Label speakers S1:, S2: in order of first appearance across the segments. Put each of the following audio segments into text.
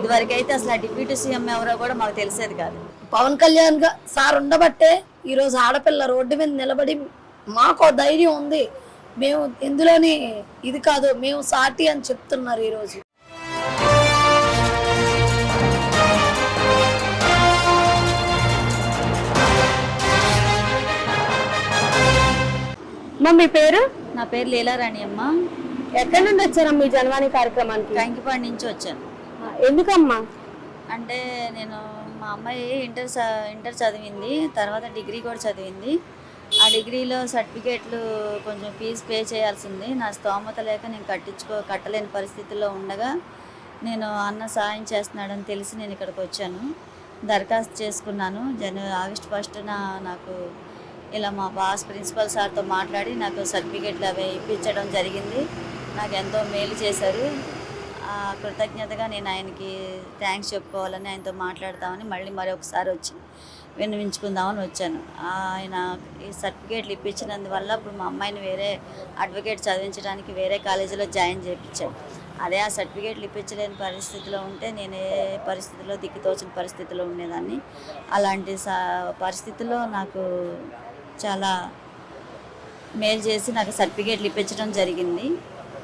S1: ఇదివరకు అయితే అసలు డిప్యూటీ సీఎం ఎవరో కూడా మాకు తెలిసేది కాదు.
S2: పవన్ కళ్యాణ్గా సార్ ఉండబట్టే ఈరోజు ఆడపిల్ల రోడ్డు మీద నిలబడి మాకో ధైర్యం ఉంది. మేము ఇందులోని ఇది కాదు మేము సాటి అని చెప్తున్నారు ఈరోజు.
S3: అమ్మ మీ పేరు?
S1: నా పేరు లీలారాణి అమ్మ.
S3: ఎక్కడి నుండి వచ్చారమ్మా ఈ జనవాణి కార్యక్రమానికి?
S1: కంకిపాడి నుంచి వచ్చాను.
S3: ఎందుకమ్మా?
S1: అంటే నేను మా అమ్మాయి ఇంటర్ ఇంటర్ చదివింది తర్వాత డిగ్రీ కూడా చదివింది. ఆ డిగ్రీలో సర్టిఫికేట్లు కొంచెం ఫీజు పే చేయాల్సింది. నా స్తోమత లేక నేను కట్టించుకో కట్టలేని పరిస్థితుల్లో ఉండగా నేను అన్న సాయం చేస్తున్నాడని తెలిసి నేను ఇక్కడికి వచ్చాను. దరఖాస్తు చేసుకున్నాను. జన ఆగస్ట్ ఫస్ట్న నాకు ఇలా మా బాస్ ప్రిన్సిపల్ సార్తో మాట్లాడి నాకు సర్టిఫికేట్లు అవి ఇప్పించడం జరిగింది. నాకు ఎంతో మేలు చేశారు. కృతజ్ఞతగా నేను ఆయనకి థ్యాంక్స్ చెప్పుకోవాలని ఆయనతో మాట్లాడతామని మళ్ళీ మరొకసారి వచ్చి విన్నవించుకుందామని వచ్చాను. ఆయన ఈ సర్టిఫికేట్లు ఇప్పించినందువల్ల ఇప్పుడు మా అమ్మాయిని వేరే అడ్వకేట్ చదివించడానికి వేరే కాలేజీలో జాయిన్ చేయించాను. అదే ఆ సర్టిఫికేట్లు ఇప్పించలేని పరిస్థితిలో ఉంటే నేను ఏ పరిస్థితిలో దిక్కుతోచిన పరిస్థితిలో ఉండేదాన్ని. అలాంటి స పరిస్థితుల్లో నాకు చాలా మేలు చేసి నాకు సర్టిఫికేట్లు ఇప్పించడం జరిగింది.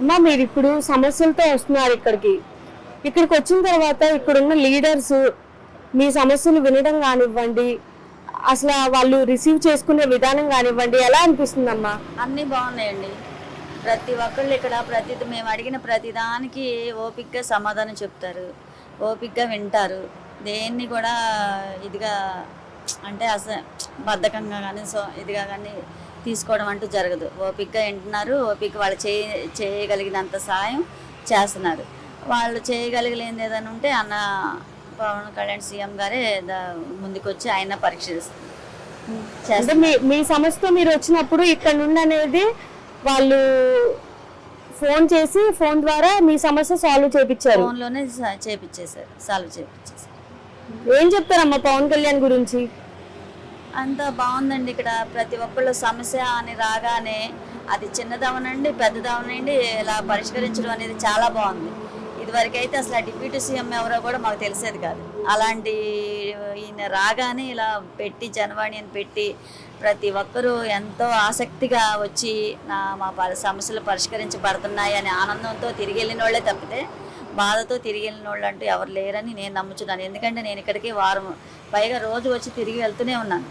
S3: అమ్మా మీరు ఇప్పుడు సమస్యలతో వస్తున్నారు ఇక్కడికి. ఇక్కడికి వచ్చిన తర్వాత ఇక్కడున్న లీడర్స్ మీ సమస్యలు వినడం కానివ్వండి అసలు వాళ్ళు రిసీవ్ చేసుకునే విధానం కానివ్వండి ఎలా అనిపిస్తుందమ్మా?
S1: అన్నీ బాగున్నాయండి. ప్రతి ఒక్కళ్ళు ఇక్కడ ప్రతి మేము అడిగిన ప్రతిదానికి ఓపిక్గా సమాధానం చెప్తారు. ఓపిక్గా వింటారు. దేన్ని కూడా ఇదిగా అంటే అసలు బద్ధకంగా కానీ సో ఇదిగా కానీ తీసుకోవడం అంటూ జరగదు. ఓపిక్గా వింటున్నారు. ఓపిక వాళ్ళు చేయ చేయగలిగినంత సాయం చేస్తున్నారు. వాళ్ళు చేయగలిగలేనిది ఏదైనా ఉంటే అన్న పవన్ కళ్యాణ్ సీఎం గారే ముందుకొచ్చి ఆయన పరీక్షిస్తారు
S3: అంటే మీ మీ సమస్యతో మీరు వచ్చినప్పుడు ఇక్కడ నుండి అనేది వాళ్ళు ఫోన్ చేసి ఫోన్ ద్వారా మీ సమస్య సాల్వ్ చేపించారు
S1: ఫోన్లోనే చేపిచ్చేశారు. సాల్వ్ చేపిచ్చేశారు.
S3: ఏం చెప్తారమ్మా పవన్ కళ్యాణ్ గురించి?
S1: అంతా బాగుందండి ఇక్కడ. ప్రతి ఒక్కళ్ళు సమస్య అని రాగానే అది చిన్నదవనండి పెద్దదవనండి ఇలా పరిష్కరించడం అనేది చాలా బాగుంది. ఇదివరకైతే అసలు ఆ డిప్యూటీ సీఎం ఎవరో కూడా మాకు తెలిసేది కాదు. అలాంటి ఈయన రాగానే ఇలా పెట్టి జనవాణి అని పెట్టి ప్రతి ఒక్కరూ ఎంతో ఆసక్తిగా వచ్చి నా మా సమస్యలు పరిష్కరించబడుతున్నాయి అనే ఆనందంతో తిరిగి వెళ్ళిన వాళ్ళే తప్పితే బాధతో తిరిగి వెళ్ళిన వాళ్ళు అంటూ ఎవరు లేరని నేను నమ్ముచున్నాను. ఎందుకంటే నేను ఇక్కడికి వారం పైగా రోజు వచ్చి తిరిగి వెళ్తూనే ఉన్నాను.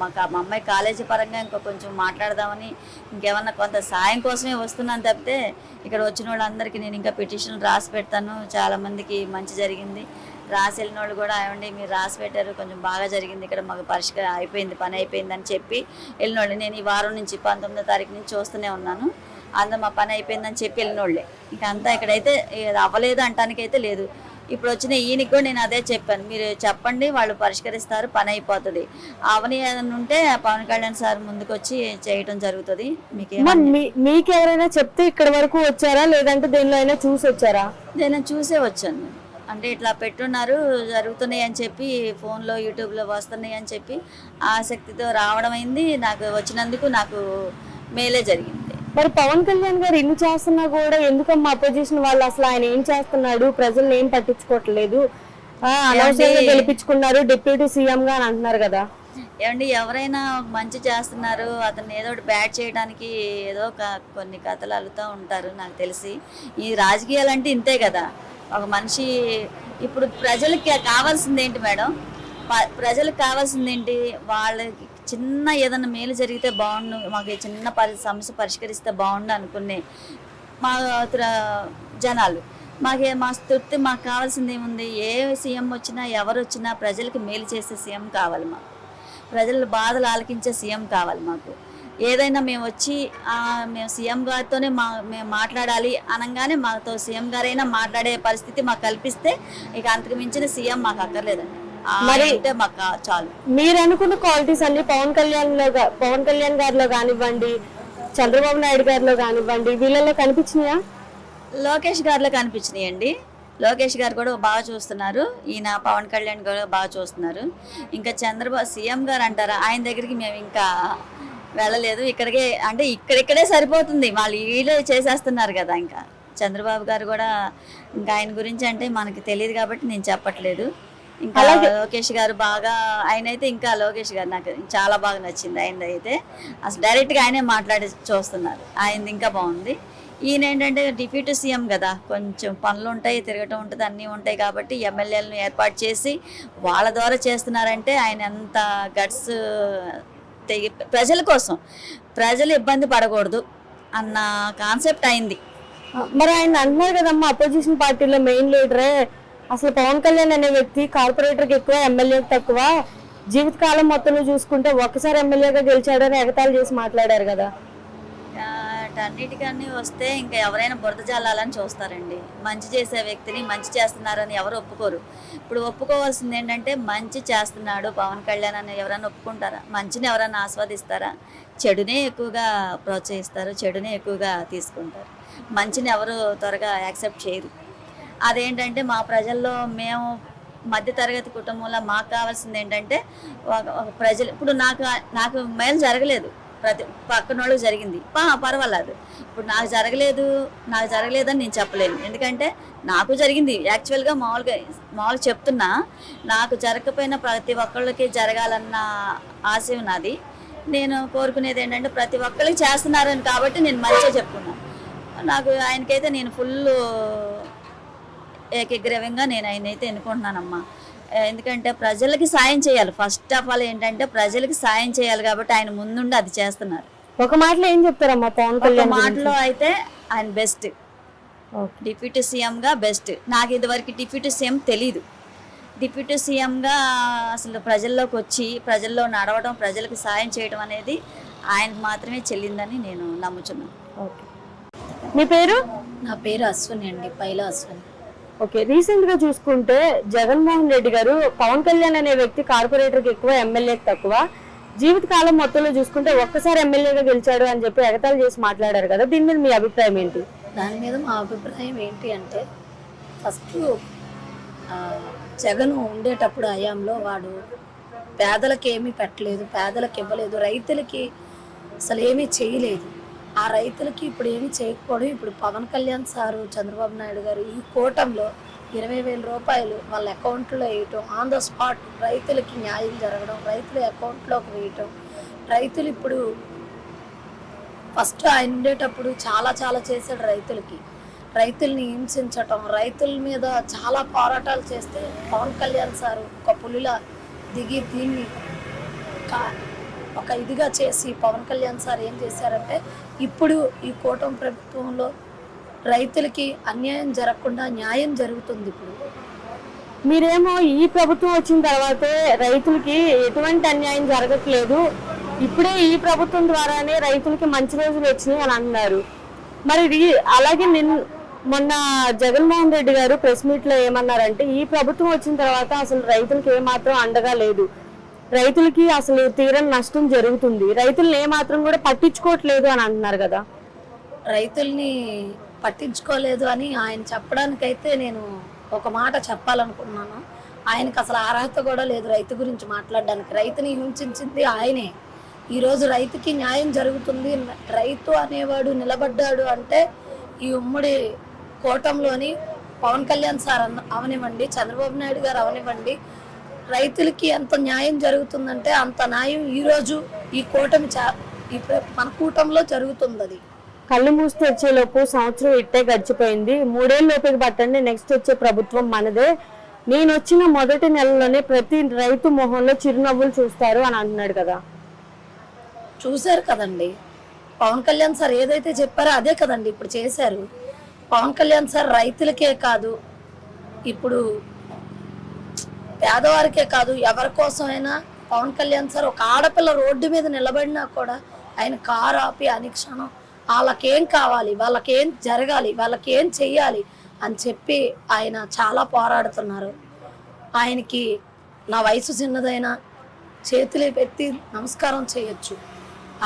S1: మాకు మా అమ్మాయి కాలేజీ పరంగా ఇంకా కొంచెం మాట్లాడదామని ఇంకేమన్నా కొంత సాయం కోసమే వస్తున్నాను తప్పితే ఇక్కడ వచ్చిన వాళ్ళందరికీ నేను ఇంకా పిటిషన్ రాసి పెడతాను. చాలామందికి మంచి జరిగింది. రాసి వెళ్ళిన వాళ్ళు కూడా ఏమండి మీరు రాసి పెట్టారు కొంచెం బాగా జరిగింది ఇక్కడ మాకు పరిష్కారం అయిపోయింది పని అయిపోయింది అని చెప్పి వెళ్ళిన వాళ్ళు. నేను ఈ వారం నుంచి పంతొమ్మిదో తారీఖు నుంచి చూస్తూనే ఉన్నాను. అందరూ మా పని అయిపోయిందని చెప్పి వెళ్ళిన వాళ్ళే ఇక అంతా ఇక్కడైతే అవ్వలేదు అంటానికైతే లేదు. ఇప్పుడు వచ్చిన ఈయనకి కూడా నేను అదే చెప్పాను. మీరు చెప్పండి వాళ్ళు పరిష్కరిస్తారు పని అయిపోతుంది. అవని ఏదైనా ఉంటే పవన్ కళ్యాణ్ సార్ ముందుకు వచ్చి చేయటం జరుగుతుంది. మీకు
S3: ఎవరైనా చెప్తే ఇక్కడ వరకు వచ్చారా? లేదంటే దేనిలో అయినా చూసి వచ్చారా?
S1: నేను చూసే వచ్చాను అంటే ఇట్లా పెట్టున్నారు జరుగుతున్నాయి అని చెప్పి ఫోన్లో యూట్యూబ్లో వస్తున్నాయి అని చెప్పి ఆసక్తితో రావడం అయింది. నాకు వచ్చినందుకు నాకు మేలే జరిగింది.
S3: మరి పవన్ కళ్యాణ్ గారు ఇన్ని చేస్తున్నా కూడా ఎందుకమ్మా అపోజిషన్ వాళ్ళు అసలు ఆయన ఏం చేస్తున్నాడు? ప్రజల్ని ఏం పట్టించుకోవట్లేదు? అనవసరంగా గెలిపించుకున్నారు డిప్యూటీ సీఎం గా అని అంటున్నారు కదా.
S1: ఏమండి ఎవరైనా మంచి చేస్తున్నారు అతన్ని ఏదో ఒకటి బ్యాడ్ చేయడానికి ఏదో ఒక కొన్ని కథలు అల్లుతూ ఉంటారు నాకు తెలిసి. ఈ రాజకీయాలు అంటే ఇంతే కదా. ఒక మనిషి ఇప్పుడు ప్రజలకి కావాల్సింది ఏంటి మేడం? ప్రజలకు కావాల్సింది ఏంటి? వాళ్ళకి చిన్న ఏదైనా మేలు జరిగితే బాగుండు మాకు చిన్న పరి సమస్య పరిష్కరిస్తే బాగుండు అనుకునే మా త్ర- జనాలు. మాకే మా తృప్తి మాకు కావాల్సింది ఏముంది? ఏ సీఎం వచ్చినా ఎవరు వచ్చినా ప్రజలకు మేలు చేసే సీఎం కావాలి మాకు. ప్రజల బాధలు ఆలకించే సీఎం కావాలి మాకు. ఏదైనా మేము వచ్చి మేము సీఎం గారితోనే మా మేము మాట్లాడాలి అనగానే మాతో సీఎం గారైనా మాట్లాడే పరిస్థితి మాకు కల్పిస్తే ఇక అంతకు మించిన సీఎం మాకు అక్కర్లేదండి. మరి మాకు చాలు.
S3: మీరు అనుకున్న క్వాలిటీస్ అన్ని పవన్ కళ్యాణ్లో పవన్ కళ్యాణ్ గారిలో కానివ్వండి చంద్రబాబు నాయుడు గారిలో కానివ్వండి వీళ్ళలో కనిపించినాయా?
S1: లోకేష్ గారిలో కనిపించినాయండి. లోకేష్ గారు కూడా బాగా చూస్తున్నారు. ఈయన పవన్ కళ్యాణ్ గారు బాగా చూస్తున్నారు. ఇంకా చంద్రబాబు సీఎం గారు అంటారా ఆయన దగ్గరికి మేము ఇంకా వెళ్ళలేదు. ఇక్కడికే అంటే ఇక్కడిక్కడే సరిపోతుంది. వాళ్ళు వీళ్ళే చేసేస్తున్నారు కదా ఇంకా. చంద్రబాబు గారు కూడా ఇంకా ఆయన గురించి అంటే మనకి తెలియదు కాబట్టి నేను చెప్పట్లేదు. ఇంకా లోకేష్ గారు బాగా ఆయన అయితే ఇంకా లోకేష్ గారు నాకు చాలా బాగా నచ్చింది ఆయన అయితే. అసలు డైరెక్ట్గా ఆయనే మాట్లాడి చూస్తున్నారు. ఆయనది ఇంకా బాగుంది. ఈయన ఏంటంటే డిప్యూటీ సీఎం కదా. కొంచెం పనులు ఉంటాయి తిరగటం ఉంటుంది అన్నీ ఉంటాయి కాబట్టి ఎమ్మెల్యేలను ఏర్పాటు చేసి వాళ్ళ ద్వారా చేస్తున్నారంటే ఆయన ఎంత గట్స్ తెగి ప్రజల కోసం. ప్రజలు ఇబ్బంది పడకూడదు అన్న కాన్సెప్ట్ అయింది.
S3: మరి ఆయన అంటున్నారు కదమ్మా అపోజిషన్ పార్టీలో మెయిన్ లీడరే అసలు పవన్ కళ్యాణ్ అనే వ్యక్తి కార్పొరేటర్కి ఎక్కువ ఎమ్మెల్యేకి తక్కువ. జీవితకాలం మొత్తంలో చూసుకుంటే ఒక్కసారి ఎమ్మెల్యేగా గెలిచాడని ఎగతాళి చేసి మాట్లాడారు కదా.
S1: అన్నిటికన్నీ వస్తే ఇంకా ఎవరైనా బురద జల్లాలని చూస్తారండి. మంచి చేసే వ్యక్తిని మంచి చేస్తున్నారని ఎవరు ఒప్పుకోరు. ఇప్పుడు ఒప్పుకోవాల్సింది ఏంటంటే మంచి చేస్తున్నాడు పవన్ కళ్యాణ్ అని ఎవరైనా ఒప్పుకుంటారా? మంచిని ఎవరైనా ఆస్వాదిస్తారా? చెడునే ఎక్కువగా ప్రోత్సహిస్తారు చెడునే ఎక్కువగా తీసుకుంటారు. మంచిని ఎవరు త్వరగా యాక్సెప్ట్ చేయరు. అదేంటంటే మా ప్రజల్లో మేము మధ్యతరగతి కుటుంబంలో మాకు కావాల్సింది ఏంటంటే ప్రజలు ఇప్పుడు నాకు నాకు మేలు జరగలేదు. ప్రతి పక్కన వాళ్ళకి జరిగింది పర్వాలేదు. ఇప్పుడు నాకు జరగలేదు నాకు జరగలేదని నేను చెప్పలేను. ఎందుకంటే నాకు జరిగింది. యాక్చువల్గా మామూలుగా మామూలు చెప్తున్నా నాకు జరగకపోయినా ప్రతి ఒక్కళ్ళకి జరగాలన్న ఆశయం నాది. నేను కోరుకునేది ఏంటంటే ప్రతి ఒక్కరికి చేస్తున్నారని కాబట్టి నేను మంచిగా చెప్పుకున్నాను నాకు ఆయనకైతే నేను ఫుల్ ఏకగ్రీవంగా నేను ఆయన అయితే ఎన్నుకుంటున్నానమ్మా ఎందుకంటే ప్రజలకి సాయం చేయాలి. ఫస్ట్ ఆఫ్ ఆల్ ఏంటంటే ప్రజలకి సాయం చేయాలి కాబట్టి ఆయన ముందుండి అది చేస్తున్నారు.
S3: ఒక మాటలో ఏం చెప్తారమ్మా పవన్ కళ్యాణ్
S1: మాటలో అయితే ఆయన బెస్ట్
S3: ఓకే.
S1: డిప్యూటీ సీఎంగా బెస్ట్ నాకు ఇదివరకు డిప్యూటీ సీఎం తెలీదు. డిప్యూటీ సీఎంగా అసలు ప్రజల్లోకి వచ్చి ప్రజల్లో నడవడం ప్రజలకు సాయం చేయడం అనేది ఆయనకు మాత్రమే చెల్లిందని నేను నమ్ముచున్నాను.
S3: ఓకే. మీ పేరు?
S2: నా పేరు అశ్విని అండి పైల అశ్విని.
S3: ఓకే రీసెంట్గా చూసుకుంటే జగన్మోహన్ రెడ్డి గారు పవన్ కళ్యాణ్ అనే వ్యక్తి కార్పొరేటర్కి ఎక్కువ ఎమ్మెల్యేకి తక్కువ. జీవితకాలం మొత్తంలో చూసుకుంటే ఒక్కసారి ఎమ్మెల్యేగా గెలిచాడు అని చెప్పి ఎగతాలు చేసి మాట్లాడారు కదా దీని మీద మీ అభిప్రాయం ఏంటి?
S2: దాని మీద మా అభిప్రాయం ఏంటి అంటే ఫస్ట్ జగన్ ఉండేటప్పుడు హయాంలో వాడు పేదలకు ఏమీ పెట్టలేదు పేదలకు ఇవ్వలేదు రైతులకి అసలు ఏమీ చేయలేదు. ఆ రైతులకి ఇప్పుడు ఏమి చేయకపోవడం ఇప్పుడు పవన్ కళ్యాణ్ సారు చంద్రబాబు నాయుడు గారు ఈ కూటంలో ఇరవై వేల రూపాయలు వాళ్ళ అకౌంట్లో వేయటం ఆన్ ద స్పాట్ రైతులకి న్యాయం జరగడం రైతుల అకౌంట్లోకి వేయటం రైతులు ఇప్పుడు ఫస్ట్ ఆయన ఉండేటప్పుడు చాలా చాలా చేశాడు రైతులకి. రైతుల్ని హింసించటం రైతుల మీద చాలా పోరాటాలు చేస్తే పవన్ కళ్యాణ్ సారు ఒక పులిలా దిగి దీన్ని కా- ఒక ఇదిగా చేసి పవన్ కళ్యాణ్ సార్ ఏం చేశారంటే ఇప్పుడు ఈ కూటమి ప్రభుత్వంలో రైతులకి అన్యాయం జరగకుండా న్యాయం జరుగుతుంది ఇప్పుడు.
S3: మీరేమో ఈ ప్రభుత్వం వచ్చిన తర్వాతే రైతులకి ఎటువంటి అన్యాయం జరగట్లేదు. ఇప్పుడే ఈ ప్రభుత్వం ద్వారానే రైతులకి మంచి రోజులు వచ్చినాయి అని అన్నారు. మరి అలాగే నిన్ మొన్న జగన్మోహన్ రెడ్డి గారు ప్రెస్ మీట్లో ఏమన్నారంటే ఈ ప్రభుత్వం వచ్చిన తర్వాత అసలు రైతులకు ఏమాత్రం అండగా లేదు. రైతులకి అసలు తీరని నష్టం జరుగుతుంది. రైతుల్ని ఏమాత్రం కూడా పట్టించుకోవట్లేదు అని అంటున్నారు కదా.
S2: రైతుల్ని పట్టించుకోలేదు అని ఆయన చెప్పడానికైతే నేను ఒక మాట చెప్పాలనుకున్నాను ఆయనకు అసలు అర్హత కూడా లేదు రైతు గురించి మాట్లాడడానికి. రైతుని హింసించింది ఆయనే. ఈరోజు రైతుకి న్యాయం జరుగుతుంది. రైతు అనేవాడు నిలబడ్డాడు అంటే ఈ ఉమ్మడి కోటంలోని పవన్ కళ్యాణ్ సార్ అన్న అవనివ్వండి చంద్రబాబు నాయుడు గారు అవనివ్వండి రైతులకి ఎంత న్యాయం జరుగుతుందంటే అంత న్యాయం ఈరోజు ఈ కూటమి ఈ మన కూటంలో జరుగుతుంది అది
S3: కళ్ళు మూసి తెచ్చేలోపు సంవత్సరం ఇట్టే గడిచిపోయింది. మూడేళ్ళు లోపలికి పట్టండి నెక్స్ట్ వచ్చే ప్రభుత్వం మనదే. నేను వచ్చిన మొదటి నెలలోనే ప్రతి రైతు మొహంలో చిరునవ్వులు చూస్తారు అని అంటున్నాడు కదా.
S2: చూశారు కదండి. పవన్ కళ్యాణ్ సార్ ఏదైతే చెప్పారో అదే కదండి ఇప్పుడు చేశారు. పవన్ కళ్యాణ్ సార్ రైతులకే కాదు ఇప్పుడు పేదవారికే కాదు ఎవరి కోసమైనా పవన్ కళ్యాణ్ సార్ ఒక ఆడపిల్ల రోడ్డు మీద నిలబడినా కూడా ఆయన కారు ఆపి అనిక్షణం వాళ్ళకేం కావాలి వాళ్ళకేం జరగాలి వాళ్ళకేం చెయ్యాలి అని చెప్పి ఆయన చాలా పోరాడుతున్నారు. ఆయనకి నా వయసు చిన్నదైనా చేతులు పెట్టి నమస్కారం చేయొచ్చు.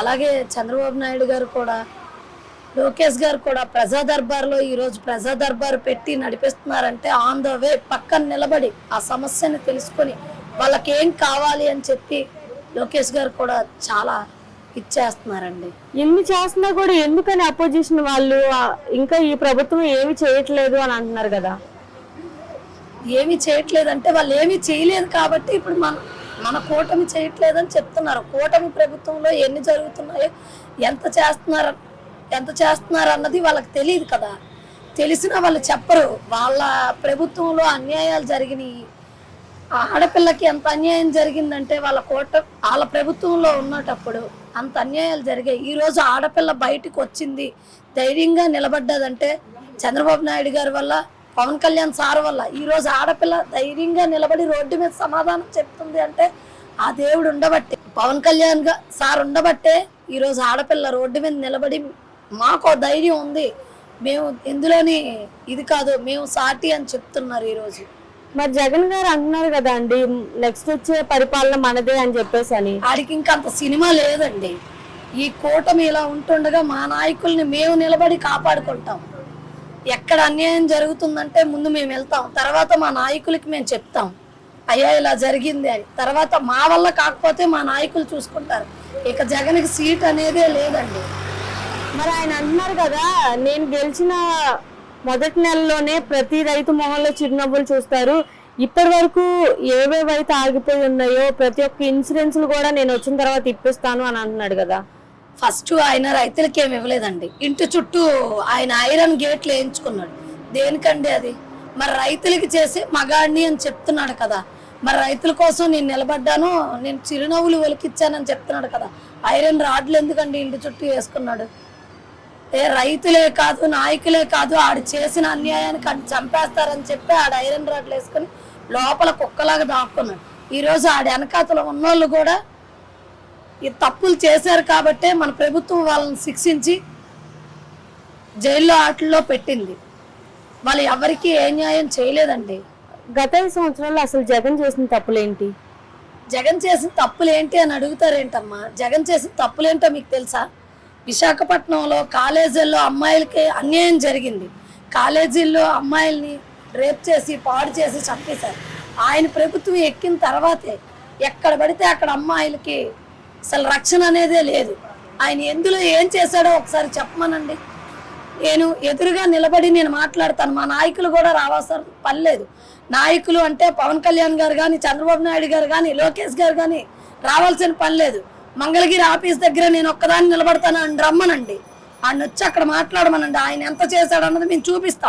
S2: అలాగే చంద్రబాబు నాయుడు గారు కూడా లోకేష్ గారు కూడా ప్రజా దర్బార్లో ఈరోజు ప్రజా దర్బార్ పెట్టి నడిపిస్తున్నారంటే ఆన్ ద వే పక్కన నిలబడి ఆ సమస్యని తెలుసుకొని వాళ్ళకి ఏం కావాలి అని చెప్పి లోకేష్ గారు కూడా చాలా ఇచ్చేస్తున్నారండి.
S3: ఎన్ని చేస్తున్నా కూడా ఎందుకని అపోజిషన్ వాళ్ళు ఇంకా ఈ ప్రభుత్వం ఏమి చేయట్లేదు అని అంటున్నారు కదా?
S2: ఏమీ చేయట్లేదంటే వాళ్ళు ఏమీ చేయలేదు కాబట్టి ఇప్పుడు మన మన కూటమి చేయట్లేదని చెప్తున్నారు. కూటమి ప్రభుత్వంలో ఎన్ని జరుగుతున్నాయో ఎంత చేస్తున్నారు ఎంత చేస్తున్నారు అన్నది వాళ్ళకి తెలియదు కదా. తెలిసినా వాళ్ళు చెప్పరు. వాళ్ళ ప్రభుత్వంలో అన్యాయాలు జరిగినాయి. ఆ ఆడపిల్లకి ఎంత అన్యాయం జరిగిందంటే వాళ్ళ కోట వాళ్ళ ప్రభుత్వంలో ఉన్నటప్పుడు అంత అన్యాయాలు జరిగాయి. ఈరోజు ఆడపిల్ల బయటికి వచ్చింది ధైర్యంగా నిలబడ్డదంటే చంద్రబాబు నాయుడు గారి వల్ల పవన్ కళ్యాణ్ సార్ వల్ల ఈరోజు ఆడపిల్ల ధైర్యంగా నిలబడి రోడ్డు మీద సమాధానం చెప్తుంది అంటే ఆ దేవుడు ఉండబట్టే పవన్ కళ్యాణ్ సార్ ఉండబట్టే ఈరోజు ఆడపిల్ల రోడ్డు మీద నిలబడి మాకో ధైర్యం ఉంది. మేము ఇందులోని ఇది కాదు మేము సాటి అని చెప్తున్నారు ఈరోజు.
S3: మరి జగన్ గారు అంటున్నారు కదా అండి నెక్స్ట్ వచ్చే పరిపాలన మనదే అని చెప్పేసి అని.
S2: ఆడికి ఇంకా అంత సినిమా లేదండి. ఈ కూటమి ఇలా ఉంటుండగా మా నాయకుల్ని మేము నిలబడి కాపాడుకుంటాం. ఎక్కడ అన్యాయం జరుగుతుందంటే ముందు మేము వెళ్తాం. తర్వాత మా నాయకులకి మేము చెప్తాం. అయ్యా ఇలా జరిగింది అని. తర్వాత మా వల్ల కాకపోతే మా నాయకులు చూసుకుంటారు. ఇక జగన్కి సీట్ అనేదే లేదండి.
S3: మరి ఆయన అంటున్నారు కదా నేను గెలిచిన మొదటి నెలలోనే ప్రతి రైతు మొహంలో చిరునవ్వులు చూస్తారు. ఇప్పటి వరకు ఏవేవైతే ఆగిపోయి ఉన్నాయో ప్రతి ఒక్క ఇన్సూరెన్స్లు కూడా నేను వచ్చిన తర్వాత ఇప్పిస్తాను అని అంటున్నాడు కదా.
S2: ఫస్ట్ ఆయన రైతులకి ఏమి ఇవ్వలేదండి. ఇంటి చుట్టూ ఆయన ఐరన్ గేట్లు వేయించుకున్నాడు. దేనికండి అది? మరి రైతులకి చేసి మగాడిని అని చెప్తున్నాడు కదా. మరి రైతుల కోసం నేను నిలబడ్డాను నేను చిరునవ్వులు వెలికిచ్చానని చెప్తున్నాడు కదా. ఐరన్ రాడ్లు ఎందుకండి ఇంటి చుట్టూ వేసుకున్నాడు? ఏ రైతులే కాదు నాయకులే కాదు ఆడు చేసిన అన్యాయానికి ఆడు చంపేస్తారని చెప్పి ఆడ ఐరన్ రాడ్లు వేసుకుని లోపల కుక్కలాగా దాక్కున్నాడు. ఈరోజు ఆడ వెనకాతలో ఉన్నోళ్ళు కూడా ఈ తప్పులు చేశారు కాబట్టే మన ప్రభుత్వం వాళ్ళని శిక్షించి జైల్లో ఆటల్లో పెట్టింది. వాళ్ళు ఎవరికి ఏ న్యాయం చేయలేదండి.
S3: గత ఐదు సంవత్సరాల్లో అసలు జగన్ చేసిన తప్పులేంటి?
S2: జగన్ చేసిన తప్పులు ఏంటి అని అడుగుతారేంటమ్మా? జగన్ చేసిన తప్పులేంటో మీకు తెలుసా? విశాఖపట్నంలో కాలేజీల్లో అమ్మాయిలకి అన్యాయం జరిగింది. కాలేజీల్లో అమ్మాయిల్ని రేప్ చేసి పాడు చేసి చంపేశారు. ఆయన ప్రభుత్వం ఎక్కిన తర్వాతే ఎక్కడ పడితే అక్కడ అమ్మాయిలకి అసలు రక్షణ అనేదే లేదు. ఆయన ఎందులో ఏం చేశాడో ఒకసారి చెప్పమనండి. నేను ఎదురుగా నిలబడి నేను మాట్లాడతాను. మా నాయకులు కూడా రావాల్సిన పర్లేదు నాయకులు అంటే పవన్ కళ్యాణ్ గారు కానీ చంద్రబాబు నాయుడు గారు కానీ లోకేష్ గారు కానీ రావాల్సిన పని లేదు. మంగళగిరి ఆఫీస్ దగ్గర నేను ఒక్కదాన్ని నిలబడతాను అని రమ్మనండి. ఆయన వచ్చి అక్కడ మాట్లాడమనండి. ఆయన ఎంత చేశాడన్నది మేము చూపిస్తాం.